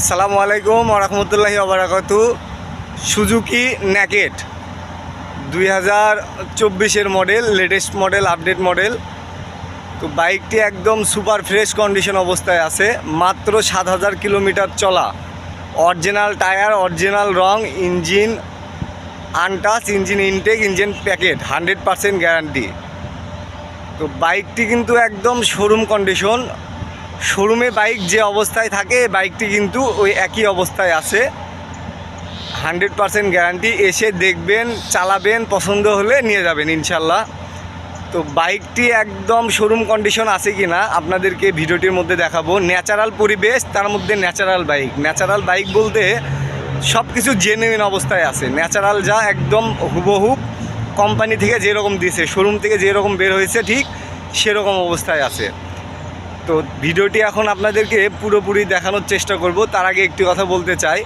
আসসালামু আলাইকুম রহমতুল্লাহি আবরাকাতু সুজুকি ন্যাকেট দুই হাজার চব্বিশের model latest model update model তো বাইকটি একদম সুপার ফ্রেশ কন্ডিশন অবস্থায় আছে, মাত্র সাত হাজার কিলোমিটার চলা। অরিজিনাল টায়ার অরিজিনাল রং engine untouch engine intact engine packet hundred percent guarantee তো বাইকটি কিন্তু একদম শোরুম কন্ডিশন শোরুমে বাইক যে অবস্থায় থাকে, বাইকটি কিন্তু ওই একই অবস্থায় আছে। হান্ড্রেড পারসেন্ট গ্যারান্টি, এসে দেখবেন, চালাবেন, পছন্দ হলে নিয়ে যাবেন, ইনশাল্লাহ। তো বাইকটি একদম শোরুম কন্ডিশন আছে কি না আপনাদেরকে ভিডিওটির মধ্যে দেখাবো। ন্যাচারাল পরিবেশ, তার মধ্যে ন্যাচারাল বাইক। ন্যাচারাল বাইক বলতে সব কিছু জেনুইন অবস্থায় আছে। ন্যাচারাল যা একদম হুবহুব কোম্পানি থেকে যেরকম দিছে, শোরুম থেকে যেরকম বের হয়েছে, ঠিক সেরকম অবস্থায় আছে। তো ভিডিওটি এখন আপনাদেরকে পুরোপুরি দেখানোর চেষ্টা করব। তার আগে একটি কথা বলতে চাই।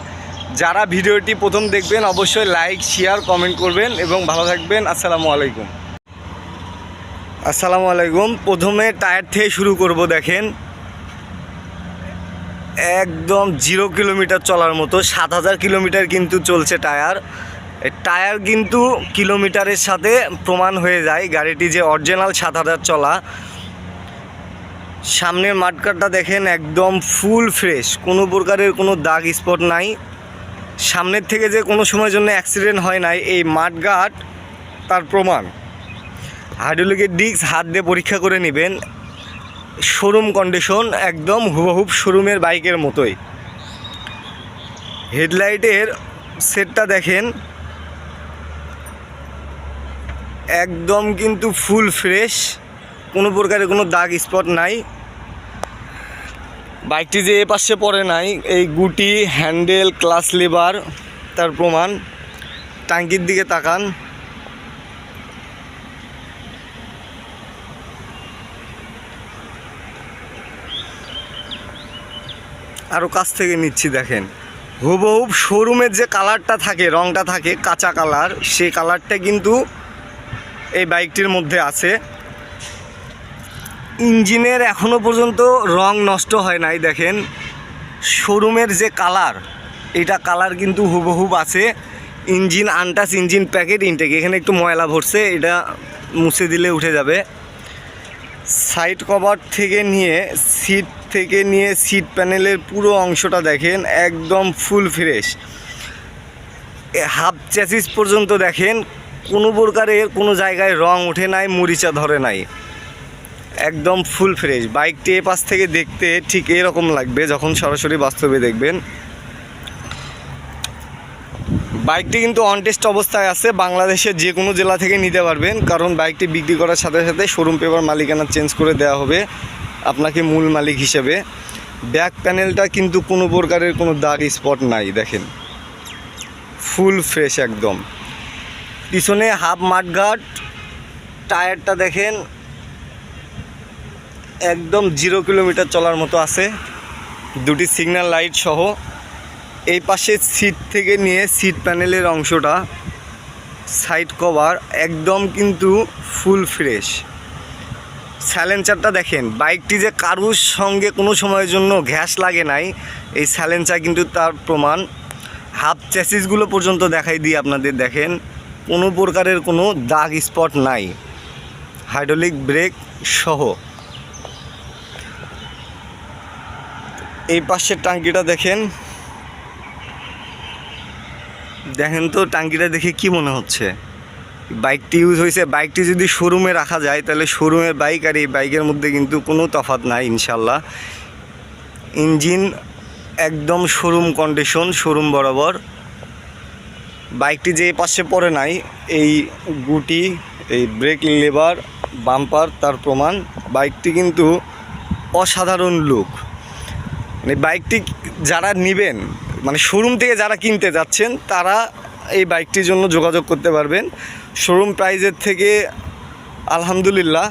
যারা ভিডিওটি প্রথম দেখবেন, অবশ্যই লাইক, শেয়ার, কমেন্ট করবেন এবং ভালো থাকবেন। আসসালামু আলাইকুম। আসসালামু আলাইকুম। প্রথমে টায়ার থেকে শুরু করব, দেখেন। একদম জিরো কিলোমিটার চলার মতো, সাত হাজার কিলোমিটার কিন্তু চলছে টায়ার। টায়ার কিন্তু কিলোমিটারের সাথে প্রমাণ হয়ে যায়। গাড়িটি যে অরিজিনাল সাত হাজার চলা সামনের মাঠকাটটা দেখেন একদম ফুল ফ্রেশ। কোনো প্রকারের কোনো দাগ স্পট নাই। সামনের থেকে যে কোনো সময়ের জন্য অ্যাক্সিডেন্ট হয় নাই, এই মাঠঘাট তার প্রমাণ। হাইড্রোলিকের ডিস্ক হাত দিয়ে পরীক্ষা করে নেবেন। শোরুম কন্ডিশন একদম হুবহুব শোরুমের বাইকের মতোই। হেডলাইটের সেটটা দেখেন। একদম কিন্তু ফুল ফ্রেশ। কোনো প্রকারের কোনো দাগ স্পট নাই। বাইকটি যে এ পাশে পড়ে নাই, এই গুটি, হ্যান্ডেল, ক্লাস লিভার, তার প্রমাণ। টাঙ্কির দিকে তাকান। আরও কাছ থেকে নিচ্ছি, দেখেন। হুবহুব শোরুমের যে কালারটা থাকে, রংটা থাকে কাঁচা কালার সেই কালারটা কিন্তু এই বাইকটির মধ্যে আছে। ইঞ্জিনের এখনও পর্যন্ত রং নষ্ট হয় নাই, দেখেন। শোরুমের যে কালার, এটা কালার কিন্তু হুবহুব আছে। Engine untouch engine packet intact এখানে একটু ময়লা ভরছে, এটা মুছে দিলে উঠে যাবে। সাইড কভার থেকে নিয়ে সিট থেকে নিয়ে সিট প্যানেলের পুরো অংশটা দেখেন, একদম ফুল ফ্রেশ হাফ চ্যাসিস পর্যন্ত দেখেন, কোনো প্রকারের কোনো জায়গায় রং ওঠে নাই, মরিচা ধরে নাই। একদম ফুল ফ্রেশ। বাইকটি এ পাশ থেকে দেখতে ঠিক এরকম লাগবে যখন সরাসরি বাস্তবে দেখবেন। বাইকটি কিন্তু অনটেস্ট অবস্থায় আছে, বাংলাদেশের যে কোনো জেলা থেকে নিতে পারবেন। কারণ বাইকটি বিক্রি করার সাথে সাথে শোরুম পেপার মালিকানা চেঞ্জ করে দেওয়া হবে আপনাকে মূল মালিক হিসেবে। ব্যাক প্যানেলটা কিন্তু কোনো প্রকারের কোনো দাগ স্পট নাই, দেখেন। ফুল ফ্রেশ একদম। পিছনে হাফ মাঠঘাট, টায়ারটা দেখেন একদম জিরো কিলোমিটার চলার মতো আছে। দুটি সিগন্যাল লাইট সহ। এই পাশে সিট থেকে নিয়ে সিট প্যানেলের অংশটা সাইড কভার একদম কিন্তু ফুল ফ্রেশ স্যালেন্সারটা দেখেন বাইকটি যে কারুর সঙ্গে কোনো সময়ের জন্য ঘ্যাস লাগে নাই, এই স্যালেন্সার কিন্তু তার প্রমাণ। হাফ চ্যাসিসগুলো পর্যন্ত দেখাই দিই আপনাদের, দেখেন, কোনো প্রকারের কোনো দাগ স্পট নাই। হাইড্রোলিক ব্রেক সহ। এই পাশের টাঙ্কিটা দেখেন। দেখেন তো টাঙ্কিটা দেখে কি মনে হচ্ছে? বাইকটি ইউজ হয়েছে, বাইকটি যদি শোরুমে রাখা যায়, তাহলে শোরুমের বাইক আর এই বাইকের মধ্যে কিন্তু কোনো তফাৎ নাই ইনশাল্লাহ ইঞ্জিন একদম শোরুম কন্ডিশন, শোরুম বরাবর। বাইকটি যে পাশে পড়ে নাই, এই গুটি, এই ব্রেক লেবার, বাম্পার, তার প্রমাণ। বাইকটি কিন্তু অসাধারণ লুক। মানে বাইকটি যারা নেবেন মানে শোরুম থেকে যারা কিনতে যাচ্ছেন, তারা এই বাইকটির জন্য যোগাযোগ করতে পারবেন। শোরুম প্রাইজের থেকে আলহামদুলিল্লাহ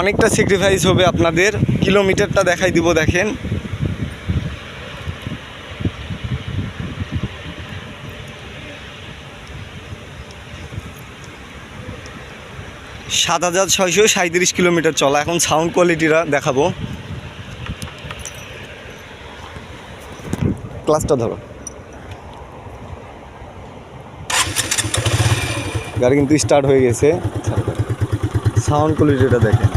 অনেকটা স্যাক্রিফাইস হবে আপনাদের। কিলোমিটারটা দেখাই দিব, দেখেন। সাত হাজার ছয়শো সাঁত্রিশ কিলোমিটার চলা। এখন সাউন্ড কোয়ালিটিটা দেখাবো। ক্লাসটা ধরো। গাড়ি কিন্তু স্টার্ট হয়ে গেছে। সাউন্ড কোয়ালিটিটা দেখেন।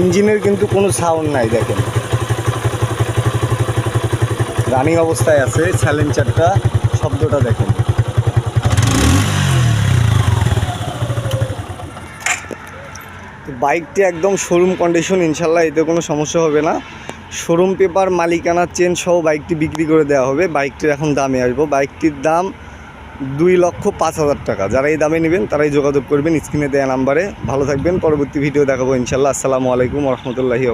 ইঞ্জিনের কিন্তু কোনো সাউন্ড নাই, দেখেন। রানিং অবস্থায় আছে স্যালেঞ্চারটা শব্দটা দেখেন। বাইকটি একদম শোরুম কন্ডিশন ইনশাল্লাহ এতে কোনো সমস্যা হবে না। শোরুম পেপার মালিকানা চেন সহ বাইকটি বিক্রি করে দেওয়া হবে। বাইকটির এখন দামে আসব। বাইকটির দাম দুই লক্ষ পাঁচ হাজার টাকা। যারা এই দামে নেবেন, তারাই যোগাযোগ করবেন স্ক্রিনে দেওয়া নাম্বারে। ভালো থাকবেন, পরবর্তী ভিডিও দেখাবো ইনশাল্লাহ। আসসালামু আলাইকুম রহমতুল্লাহি